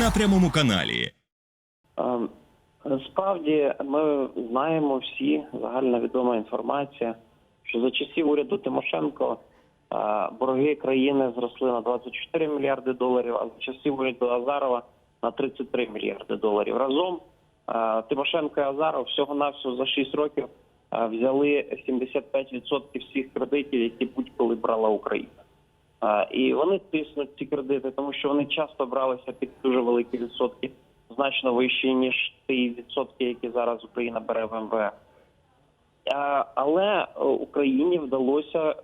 На прямому каналі. Справді ми знаємо всі загально відома інформація, що за часів уряду Тимошенко борги країни зросли на 24 мільярди доларів, а за часів уряду Азарова на 33 мільярди доларів разом. Тимошенко і Азаров всього навсього за 6 років е, взяли 75% всіх кредитів, які будь-коли брала Україна. Е, І вони тиснуть ці кредити, тому що вони часто бралися під дуже великі відсотки, значно вищі, ніж ті відсотки, які зараз Україна бере в МВФ. Е, Але е, Україні вдалося е,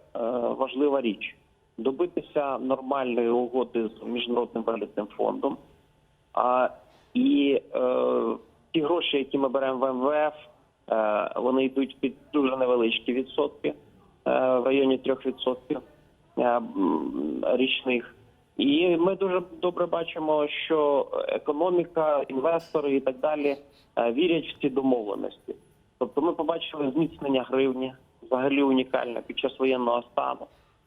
важлива річ добитися нормальної угоди з міжнародним валютним фондом. І е, ті гроші, які ми беремо в МВФ, е, вони йдуть під дуже невеличкі відсотки е, в районі 3% е, річних. І ми дуже добре бачимо, що економіка, інвестори і так далі вірять в ці домовленості. Тобто ми побачили зміцнення гривні, взагалі унікальне під час воєнного стану.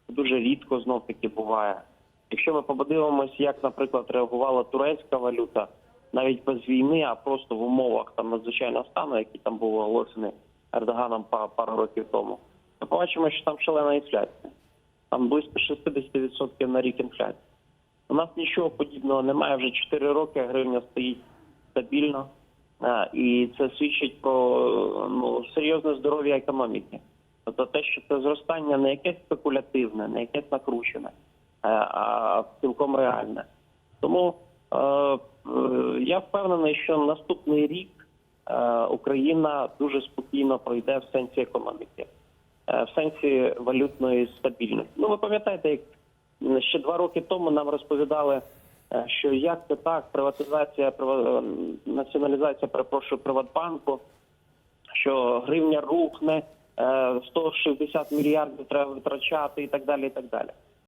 Дуже рідко знов таки буває. Якщо ми подивимося, як, наприклад, реагувала турецька валюта навіть без війни, а просто в умовах там надзвичайного стану, який там був оголошений Ердоганом пару років тому, ми побачимо, що там шалена інфляція. Там близько 60% на рік інфляції. У нас нічого подібного немає. Вже 4 роки гривня стоїть стабільно, і це свідчить про ну, серйозне здоров'я економіки. Тобто те, що це зростання не якесь спекулятивне, не якесь накручене, а цілком реальне. Тому я впевнений, що наступний рік е, Україна дуже спокійно пройде в сенсі економіки, е, в сенсі валютної стабільності. Ну ви пам'ятаєте, як ще два роки тому нам розповідали, е, що як це так, приватизація, е, націоналізація, перепрошую, Приватбанку, що гривня рухне, е, 160 мільярдів треба витрачати і так далі. і так далі.